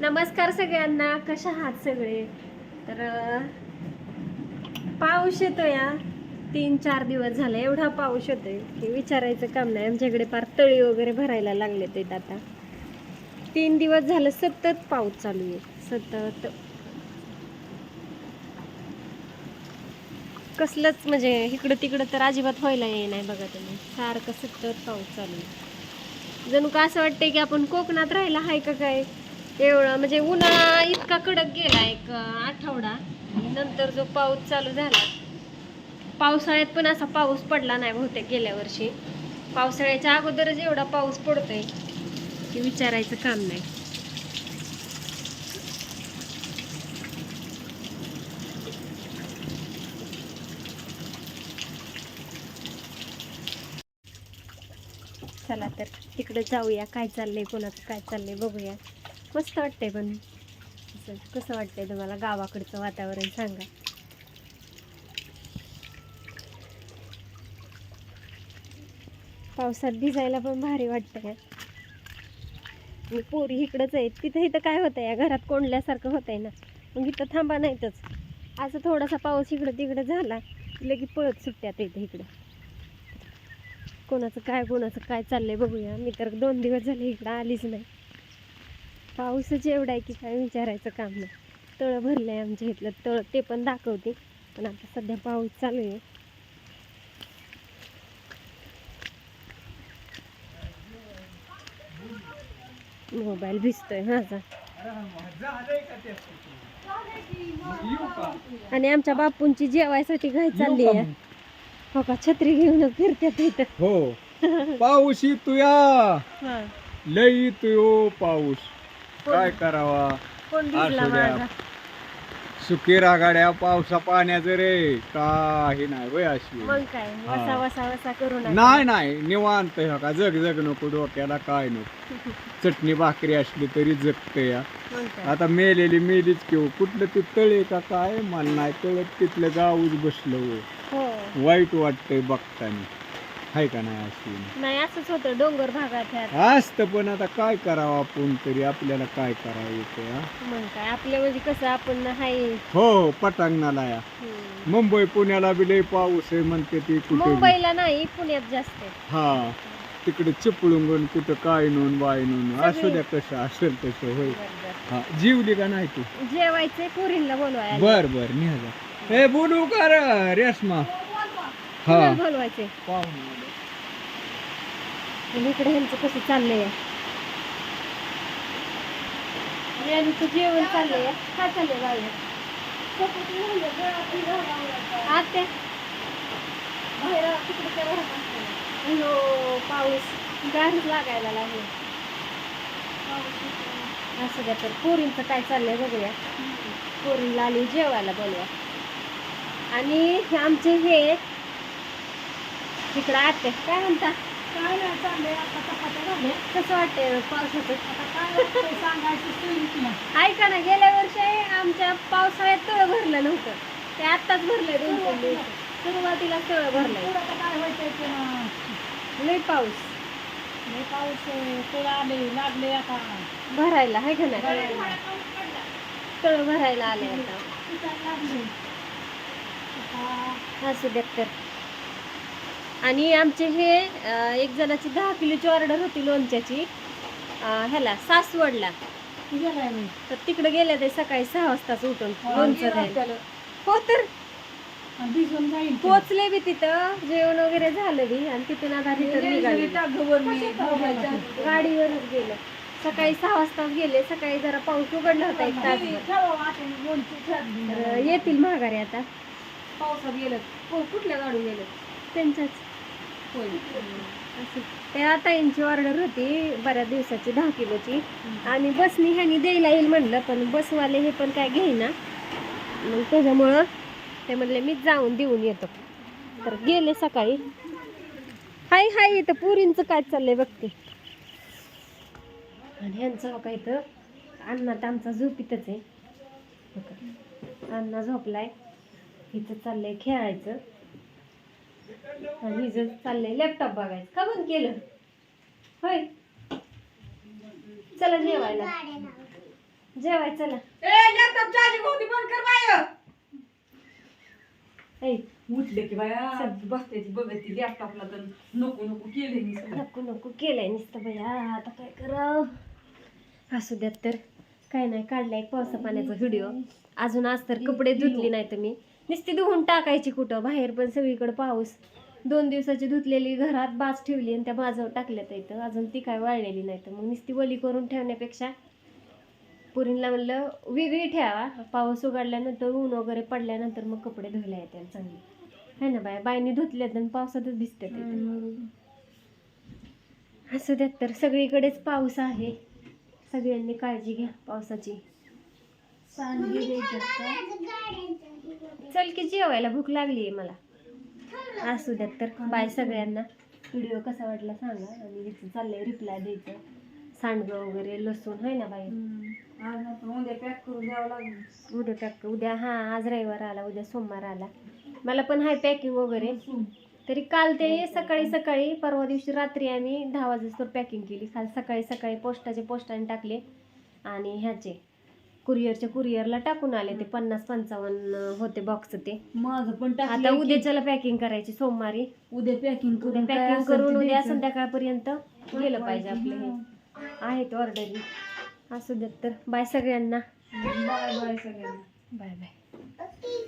नमस्कार सगळ्यांना कशा आहात सगळे? तर पाऊस येतो या तीन चार दिवस झाले एवढा पाऊस येतोय की विचारायचं काम नाही. आमच्याकडे फार तळी वगैरे भरायला लागले ते आता. तीन दिवस झालं सतत पाऊस चालू आहे सतत. कसलंच म्हणजे इकडं तिकडं तर अजिबात व्हायला ये नाही बघा तुम्ही. सारखं सतत पाऊस चालू आहे. जणू का असं वाटतंय की आपण कोकणात राहायला आहे का काय? एवढं म्हणजे उन्हाळा इतका कडक गेला एक आठवडा. नंतर जो पाऊस चालू झाला पावसाळ्यात पण असा पाऊस पडला नाही बहुतेक गेल्या वर्षी. पावसाळ्याच्या अगोदरच एवढा पाऊस पडतोय की विचारायचं काम नाही. चला तर तिकडे जाऊया काय चाललंय कोणाचं काय चाललंय बघूया. मस्त वाटतंय पण. असं कसं वाटतंय तुम्हाला गावाकडचं वातावरण सांगा. पावसात भिजायला पण भारी वाटतंय. आणि पोरी इकडंच आहेत. तिथं इथं काय होतं या घरात कोंडल्यासारखं होतंय ना. मग इथं थांबा नाहीतच. असं थोडासा पाऊस इकडं तिकडं झाला लगेच पळत सुट्ट्यात इथं इकडं. कोणाचं काय कोणाचं काय चाललंय बघूया. मी तर दोन दिवस झाले इकडं आलीच नाही. पाऊसच एवढा आहे की काय विचारायचं काम नाही. तळं भरलं आहे आमच्या इथलं. तळ ते पण दाखवते. पण आता सध्या पाऊस चालू आहे. मोबाईल भिजतोय माझा. आणि आमच्या बापूंची जेवायसाठी घाई चालली आहे. हो का? छत्री घेऊन फिरत्यात इथं हो. पाऊस येतोया. हा. लय येतोय पाऊस. काय करावा? कोण भिजला असू द्या. माझा? सुकी रागाड्या पावसा पाण्याचं रे. काही नाही वय अशी मग काय वसा हा. वसा वसा करू नका. नाही नाही निवांत ह्या का जग जग नको डोक्याला काय नको. चटणी भाकरी असली तरी जगत या. मग काय. आता मेलेली मेलीच किंवा कुठलं ते तळे का काय? मला नाही कळत तिथलं गावच बसलं हो. हो. वाईट वाटतंय बघताना. हाय का नाही अशी? नाही असंच होतं डोंगर भागात ह्यात. असतं पण आता काय करावं आपण तरी? आपल्याला काय करावं येतं हा? मग काय आपल्या म्हणजे कसं आपण हाय. हो पटांगणाला या. हम्म. मुंबई पुण्याला बी लय पाऊस आहे म्हणते ती कुठे बी. मुंबईला नाही पुण्यात जास्त आहे. हा तिकडे चिपळून कुठं काय नोंद बाय नोंद असू द्या कसं असेल तसं होय. हा जीवली का नाही तू? जेवायचंय पुरीला बोलवायला. बर बर निघा हे बोलू का रे, रेश्मा? हा. पाहुणे इकडे ह्यांचं कसं चाललंय? यांचं जेवण चाललंय. काय चाललंय बाहेर आत्या. पाऊस. गारच लागायला लागले असं द्या तर. पोरींचं काय चाललंय बघूया. पोरींला आली जेवायला बोलवा. आणि हे आमचे हे तिकडं आते काय म्हणता? काय नाही चाललंय आता चपात्या झाल्या. कसं वाटतंय? पावसाचं. आता काय वाटतंय सांगायचं ऐका ना गेल्या वर्षी आमच्या पावसाळ्यात तळ भरलं नव्हतं. ते आत्ताच भरलंय दोन तीन दिवस सुरुवातीला तळ भरलंय. पुढं आता काय व्हायचंय ना? लय पाऊस. लय पाऊस तुला आले लागले आता. भरायला आहे का नाही? तळ भरायला आले आता. पिकायला लागले. आता असू द्यात तर. आणि आमचे हे एक जणाची दहा किलोची ऑर्डर होती लोणच्याची. ह्याला सासवडला. गेलाय तर तिकडे गेले ते सकाळी सहा वाजताच उठून लोणचं द्यायला. हो तर. पोचले बी तिथं जेवण वगैरे झालं बी आणि तिथून आता निघाले. गाडीवरच गेलं. सकाळी सहा वाजताच गेले सकाळी जरा पाऊस उघडला होता एक तास येतील माघारी आता. पावसात गेलं. हो कुठल्या गाडून गेलं? त्यांच्याच. ते आता यांची ऑर्डर होती बऱ्याच दिवसाची दहा किलोची. आणि बसनी ह्यानी द्यायला येईल म्हणलं पण बसवाले हे पण काय घेईना. मग त्याच्यामुळं ते म्हणले मी जाऊन देऊन येतो. तर गेले सकाळी. हाय हाय इथं पुरींचं काय चाललंय बघते आणि ह्यांचं काय तर अण्णा तर आमचा झोपीतच आहे? अण्णा झोपलाय. हिचं चाललंय खेळायचं. हिचं चाललंय. लॅपटॉप बघायचं. का बंद केलं? होय. चला जेवायला. जेवाय चला. ऐ. उठले की बाया. बसते ती बघत ती लॅपटॉपला तर नको नको केले मी सगळं. नको नको केलंय नुसतं बया. आता काय करावं? असू द्यात तर. काय नाही काढलाय एक पावसा पाण्याचा व्हिडिओ अजून आज तर कपडे धुतली नाही तर मी. नुसती धुवून टाकायची कुठं? बाहेर पण सगळीकडं पाऊस. दोन दिवसाची धुतलेली घरात बाज ठेवली आणि त्या बाजावर टाकल्यात इथं. अजून ती काय वाळलेली नाही तर मग नुसती वली करून ठेवण्यापेक्षा पुरीला म्हणलं वेगळी ठेवा. पाऊस उघडल्यानंतर ऊन वगैरे पडल्यानंतर मग कपडे धुयला येते चांगले. है ना बाय बायनी धुतल्यात आणि पावसातच दिसतात असं असू द्यात तर सगळीकडेच पाऊस आहे. सगळ्यांनी काळजी घ्या पावसाची. सांडगे द्यायच्यात का? चल की जेवायला भूक लागली आहे मला. असू द्यात तर. बाय सगळ्यांना. व्हिडिओ कसा वाटला सांगा. आणि हिचं चाललंय रिप्लाय द्यायचं. सांडगं वगैरे लसूण आहे ना बाई? उद्या पॅक करून द्यावं लागेल. उद्या पॅक उद्या हां आज रविवार आला. उद्या सोमवार आला. मला पण हाय पॅकिंग वगैरे. तरी काल ते सकाळी सकाळी परवा दिवशी रात्री आम्ही दहा वाजेस्तोवर पॅकिंग केली. काल सकाळी सकाळी पोस्टाचे पोस्टाने टाकले. आणि ह्याचे. कुरिअरच्या कुरिअरला टाकून आले ते पन्नास पंचावन्न होते बॉक्स ते. माझं पण आता की. उद्याच्याला पॅकिंग करायची सोमवारी. उद्या पॅकिंग उद्या पॅकिंग करून उद्या. संध्याकाळपर्यंत गेलं पाहिजे आपले हे. आहेत ऑर्डरी असू देत तर. बाय सगळ्यांना. बाय बाय सगळ्यांना. Bye bye